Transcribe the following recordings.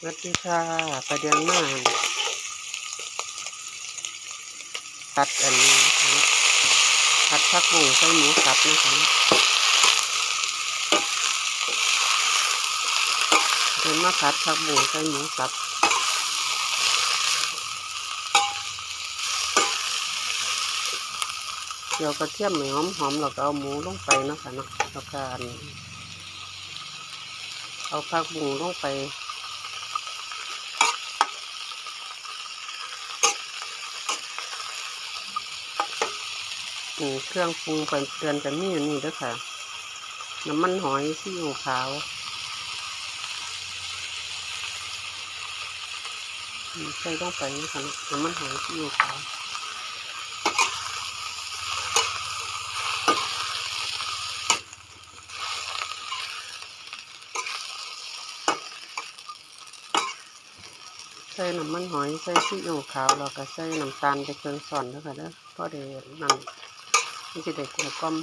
สวัสดีค่ะประเด็นมาผัดอันนี้นะผัดผักบุ้งใส่หมูสับนะคะเดินมาผัดผักบุ้งใส่หมูสับเดี๋ยวกระเทียมหอมหอมๆแล้วก็เอาหมูลงไปเนาะคะเนาะแล้วก็เอาผักบุ้งลงไป นี่เครื่องปรุงเป็นเตือนกันมีอยู่นี่ด้วยค่ะ น้ำมันหอยซีอิ๊วขาวนี่ใส่ลงไปนี่ค่ะน้ำมันหอยซีอิ๊วขาวใส่น้ำมันหอย ใส่ซีอิ๊วขาวแล้วก็ใส่น้ำตาลไปเครื่องส่อนแล้วค่ะเด้อพอเดี๋ยวนั่น มันจะได้กลมกลม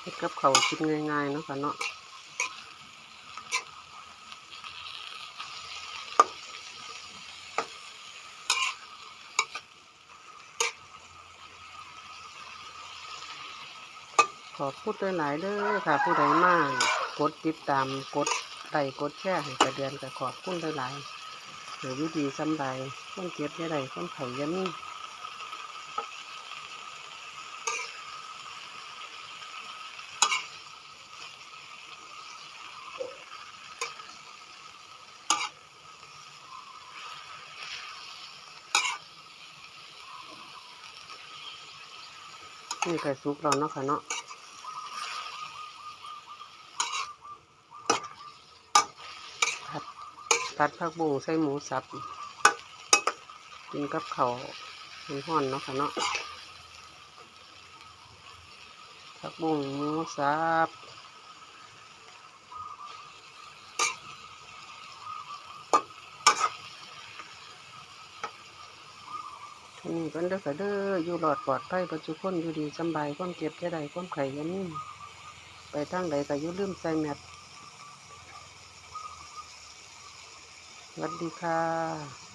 เฮ็ดกับเขาวกินง่ายๆเนาะค่ะเนาะขอพูดหลายๆเด้อค่ะผู้ใดมากกดติดตามกด ไลค์กดแชร์ให้กระเดือนก็ขอบคุณหลายๆหรือวิธีสำบายคนเจ็บยาใดคนไข้ยามีนี่ก็สุกแล้วเนาะค่ะเนาะ ผัด ผัดผักบุ้งใส่หมูสับ กินกับเขาวห้อนเนาะค่ะเนาะผักบุ้งหมูสับทีนี้กันเด้อค่ะเด้ออยู่หลอดปลอดภัยปัจจุบันอยู่ดีสำบายความเจ็บจะได้ความไข่ยันนี่ไปทางใดก็อย่ลืมใส่แมสส วัสดีค่ะ